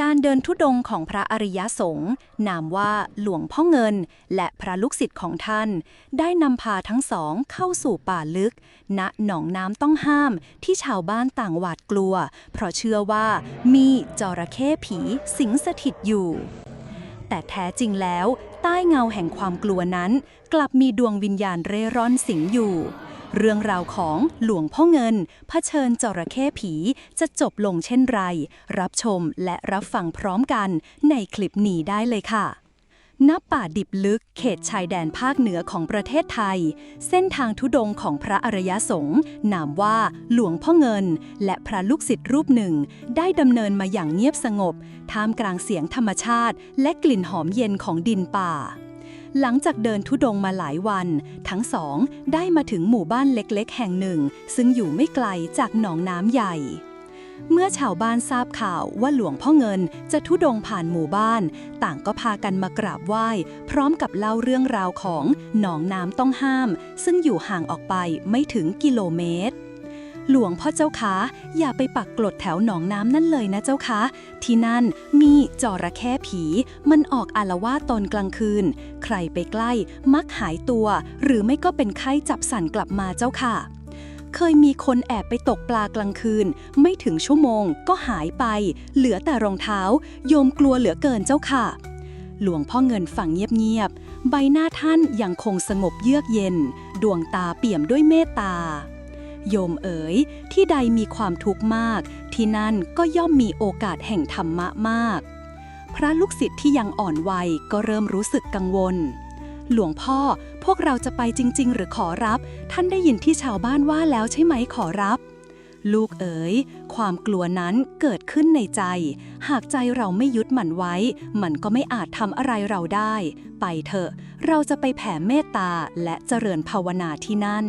การเดินทุดงของพระอริยสงฆ์นามว่าหลวงพ่อเงิน และพระลูกศิษย์ของท่าน ได้นำพาทั้งสองเข้าสู่ป่าลึก ณหนองน้ำต้องห้ามที่ชาวบ้านต่างหวาดกลัว เพราะเชื่อว่ามีจระเข้ผีสิงสถิตอยู่ แต่แท้จริงแล้ว ใต้เงาแห่งความกลัวนั้น กลับมีดวงวิญญาณเร่ร่อนสิงอยู่ เรื่องราวของหลวงพ่อเงินเผชิญจระเข้ผี จะจบลงเช่นไร รับชมและรับฟังพร้อมกันในคลิปนี้ได้เลยค่ะณป่าดิบลึกเขตชายแดนภาคเหนือของประเทศไทย เส้นทางทุดงของพระอริยสงฆ์นามว่าหลวงพ่อเงิน และพระลูกศิษย์รูปหนึ่ง ได้ดำเนินมาอย่างเงียบสงบ ท่ามกลางเสียงธรรมชาติ และกลิ่นหอมเย็นของดินป่า หลังจากเดินทุดงมาหลายวัน ทั้งสองได้มาถึงหมู่บ้านเล็กๆ แห่งหนึ่ง ซึ่งอยู่ไม่ไกลจากหนองน้ำใหญ่ เมื่อชาวบ้านทราบข่าวว่าหลวงพ่อเงินจะทุดงผ่านหมู่บ้าน ต่างก็พากันมากราบไหว้ พร้อมกับเล่าเรื่องราวของหนองน้ำต้องห้าม ซึ่งอยู่ห่างออกไปไม่ถึงกิโลเมตร หลวงพ่อเจ้าคะอย่าไปปักกลดแถวหนองน้ำนั่นเลยนะเจ้าคะที่นั่นมีจระเข้ผี มันออกอาละวาตอนกลางคืน ใครไปใกล้มักหายตัว หรือไม่ก็เป็นไข้จับสั่นกลับมาเจ้าค่ะ เคยมีคนแอบไปตกปลากลางคืน ไม่ถึงชั่วโมงก็หายไป เหลือแต่รองเท้า โยมกลัวเหลือเกินเจ้าค่ะหลวงพ่อเงินฝังเงียบๆ ใบหน้าท่านยังคงสงบเยือกเย็น ดวงตาเปี่ยมด้วยเมตตา โยมเอ๋ย ที่ใดมีความทุกข์มาก ที่นั่นก็ย่อมมีโอกาสแห่งธรรมะมาก พระลูกศิษย์ที่ยังอ่อนวัยก็เริ่มรู้สึกกังวล หลวงพ่อพวกเราจะไปจริง ๆ หรือขอรับ ท่านได้ยินที่ชาวบ้านว่าแล้วใช่ไหมขอรับ ลูกเอ๋ย ความกลัวนั้นเกิดขึ้นในใจ หากใจเราไม่ยึดมันไว้ มันก็ไม่อาจทำอะไรเราได้ ไปเถอะ เราจะไปแผ่เมตตาและเจริญภาวนาที่นั่น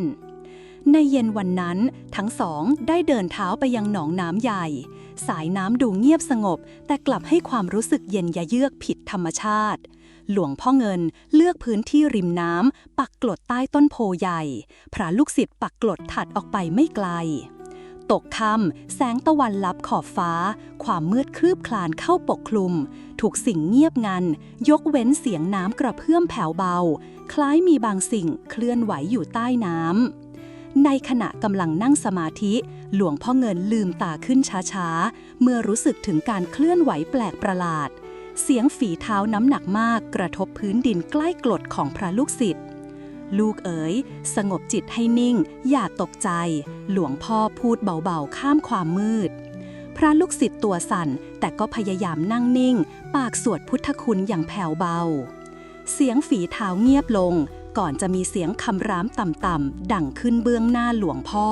ในเย็นวันนั้นทั้งสองได้เดินเท้าไปยังหนองน้ำใหญ่ สายน้ำดูเงียบสงบ แต่กลับให้ความรู้สึกเย็นยะเยือกผิดธรรมชาติ หลวงพ่อเงินเลือกพื้นที่ริมน้ำปักกลดใต้ต้นโพใหญ่ พระลูกศิษย์ปักกลดถัดออกไปไม่ไกล ตกค่ำแสงตะวันลับขอบฟ้า ความมืดคลืบคลานเข้าปกคลุม ถูกสิ่งเงียบงัน ยกเว้นเสียงน้ำกระเพื่อมแผ่วเบา คล้ายมีบางสิ่งเคลื่อนไหวอยู่ใต้น้ำ ในขณะกำลังนั่งสมาธิ หลวงพ่อเงินลืมตาขึ้นช้าๆ เมื่อรู้สึกถึงการเคลื่อนไหวแปลกประหลาด เสียงฝีเท้าน้ำหนักมากกระทบพื้นดินใกล้กรดของพระลูกศิษย์ลูกเอ๋ย สงบจิตให้นิ่ง อย่าตกใจ หลวงพ่อพูดเบาๆ ข้ามความมืด พระลูกศิษย์ตัวสั่น แต่ก็พยายามนั่งนิ่ง ปากสวดพุทธคุณอย่างแผ่วเบา เสียงฝีเท้าเงียบลง ก่อนจะมีเสียงคำรามต่ำๆดังขึ้นเบื้องหน้าหลวงพ่อ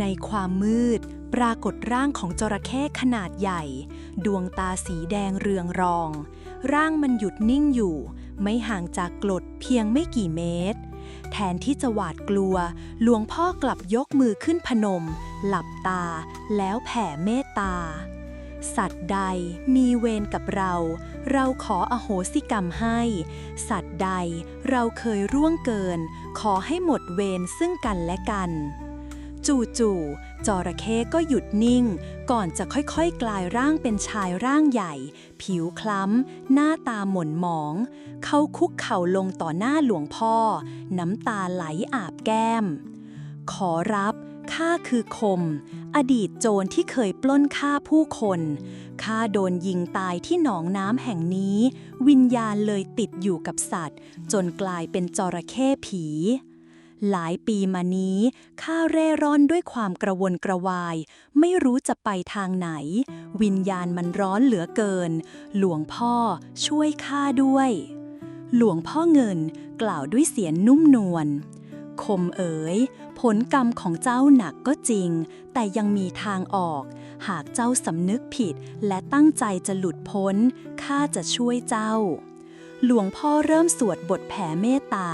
ในความมืด ปรากฏร่างของจระเข้ขนาดใหญ่ ดวงตาสีแดงเรืองรอง ร่างมันหยุดนิ่งอยู่ ไม่ห่างจากกรดเพียงไม่กี่เมตร แทนที่จะหวาดกลัว หลวงพ่อกลับยกมือขึ้นพนม หลับตา แล้วแผ่เมตตา สัตว์ใดมีเวรกับเรา เราขออโหสิกรรมให้ สัตว์ใดเราเคยร่วงเกิน ขอให้หมดเวรซึ่งกันและกัน จู่ๆจระเข้ก็หยุดนิ่ง ก่อนจะค่อยๆ กลายร่างเป็นชายร่างใหญ่ ผิวคล้ำ หน้าตาหม่นหมอง เขาคุกเข่าลงต่อหน้าหลวงพ่อ น้ำตาไหลอาบแก้ม ขอรับ ข้าคือคม อดีตโจรที่เคยปล้นฆ่าผู้คนข้าโดนยิงตายที่หนองน้ำแห่งนี้ วิญญาณเลยติดอยู่กับสัตว์ จนกลายเป็นจระเข้ผี หลายปีมานี้ข้าเร่ร่อนด้วยความกระวนกระวาย ไม่รู้จะไปทางไหน วิญญาณมันร้อนเหลือเกิน หลวงพ่อช่วยข้าด้วย หลวงพ่อเงินกล่าวด้วยเสียงนุ่มนวล คมเอ๋ย ผลกรรมของเจ้าหนักก็จริง แต่ยังมีทางออก หากเจ้าสำนึกผิดและตั้งใจจะหลุดพ้น ข้าจะช่วยเจ้า หลวงพ่อเริ่มสวดบทแผ่เมตตา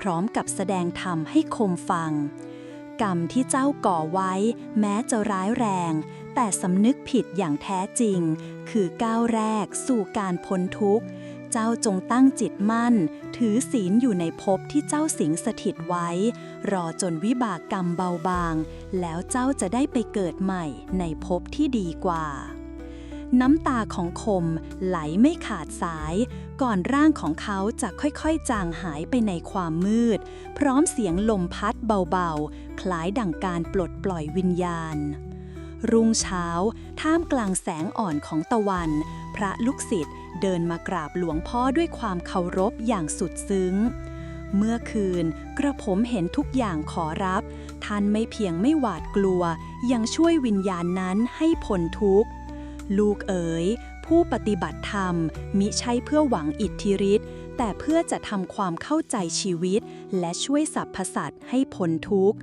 พร้อมกับแสดงธรรมให้คมฟัง กรรมที่เจ้าก่อไว้ แม้จะร้ายแรง แต่สำนึกผิดอย่างแท้จริง คือก้าวแรกสู่การพ้นทุกข์ เจ้าจงตั้งจิตมั่น ถือศีลอยู่ในภพที่เจ้าสิงสถิตไว้ รอจนวิบากกรรมเบาบาง แล้วเจ้าจะได้ไปเกิดใหม่ในภพที่ดีกว่า น้ำตาของคมไหลไม่ขาดสาย ก่อนร่างของเขาจะค่อยๆ จางหายไปในความมืด พร้อมเสียงลมพัดเบาๆ คล้ายดั่งการปลดปล่อยวิญญาณ รุ่งเช้า ท่ามกลางแสงอ่อนของตะวัน พระลูกศิษย์เดินมากราบหลวงพ่อด้วยความเคารพอย่างสุดซึ้ง เมื่อคืนกระผมเห็นทุกอย่างขอรับ ท่านไม่เพียงไม่หวาดกลัว ยังช่วยวิญญาณนั้นให้พ้นทุกข์ ลูกเอ๋ย ผู้ปฏิบัติธรรม มิใช่เพื่อหวังอิทธิฤทธิ์แต่เพื่อจะทำความเข้าใจชีวิต และช่วยสรรพสัตว์ให้พ้นทุกข์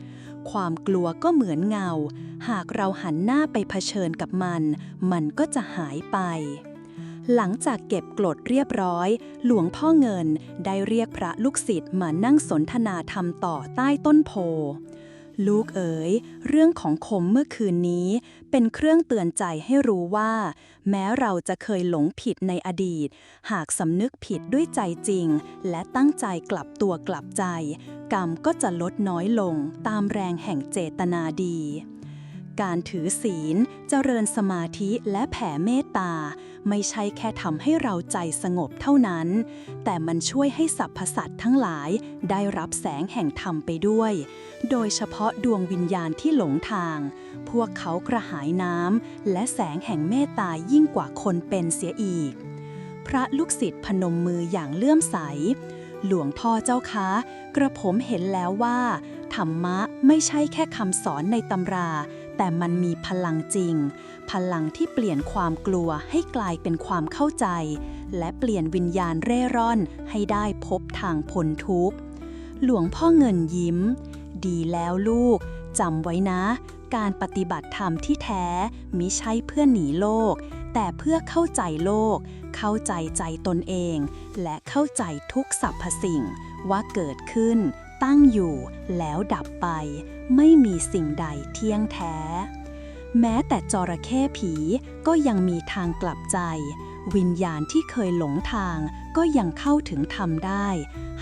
ความกลัวก็เหมือนเงา หากเราหันหน้าไปเผชิญกับมัน มันก็จะหายไป หลังจากเก็บกรดเรียบร้อย หลวงพ่อเงินได้เรียกพระลูกศิษย์มานั่งสนทนาธรรมต่อใต้ต้นโพ ลูกเอ๋ย เรื่องของคมเมื่อคืนนี้ เป็นเครื่องเตือนใจให้รู้ว่า แม้เราจะเคยหลงผิดในอดีต หากสำนึกผิดด้วยใจจริง และตั้งใจกลับตัวกลับใจ กรรมก็จะลดน้อยลงตามแรงแห่งเจตนาดี การถือศีล เจริญสมาธิและแผ่เมตตา ไม่ใช่แค่ทำให้เราใจสงบเท่านั้น แต่มันช่วยให้สรรพสัตว์ทั้งหลายได้รับแสงแห่งธรรมไปด้วย โดยเฉพาะดวงวิญญาณที่หลงทาง พวกเขากระหายน้ำและแสงแห่งเมตตายิ่งกว่าคนเป็นเสียอีก พระลูกศิษย์พนมมืออย่างเลื่อมใส หลวงพ่อเจ้าคะ กระผมเห็นแล้วว่าธรรมะไม่ใช่แค่คำสอนในตำรา แต่มันมีพลังจริง พลังที่เปลี่ยนความกลัวให้กลายเป็นความเข้าใจ และเปลี่ยนวิญญาณเร่ร่อนให้ได้พบทางพ้นทุกข์ หลวงพ่อเงินยิ้ม ดีแล้วลูกจำไว้นะ การปฏิบัติธรรมที่แท้มิใช่เพื่อหนีโลก แต่เพื่อเข้าใจโลก เข้าใจใจตนเอง และเข้าใจทุกสรรพสิ่ง ว่าเกิดขึ้น ตั้งอยู่แล้วดับไป ไม่มีสิ่งใดเที่ยงแท้ แม้แต่จระเข้ผีก็ยังมีทางกลับใจ วิญญาณที่เคยหลงทางก็ยังเข้าถึงธรรมได้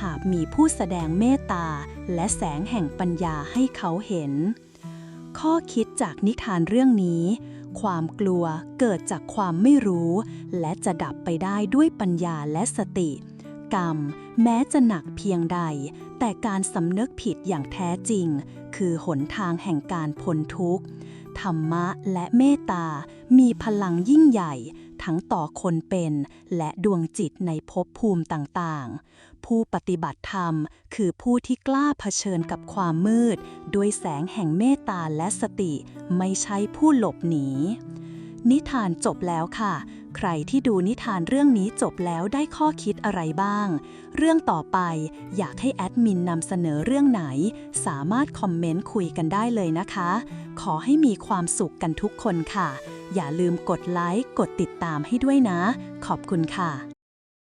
หากมีผู้แสดงเมตตาและแสงแห่งปัญญาให้เขาเห็น ข้อคิดจากนิทานเรื่องนี้ ความกลัวเกิดจากความไม่รู้ และจะดับไปได้ด้วยปัญญาและสติกรรมแม้จะหนักเพียงใด แต่การสำนึกผิดอย่างแท้จริง คือหนทางแห่งการพ้นทุกข์ ธรรมะและเมตตา มีพลังยิ่งใหญ่ ทั้งต่อคนเป็นและดวงจิตในภพภูมิต่างๆ ผู้ปฏิบัติธรรมคือผู้ที่กล้าเผชิญกับความมืด ด้วยแสงแห่งเมตตาและสติ ไม่ใช่ผู้หลบหนี นิทานจบแล้วค่ะ ใครที่ดูนิทานเรื่องนี้จบแล้วได้ข้อคิดอะไรบ้าง เรื่องต่อไปอยากให้แอดมินนำเสนอเรื่องไหน สามารถคอมเมนต์คุยกันได้เลยนะคะ ขอให้มีความสุขกันทุกคนค่ะ อย่าลืมกดไลค์ กดติดตามให้ด้วยนะ ขอบคุณค่ะ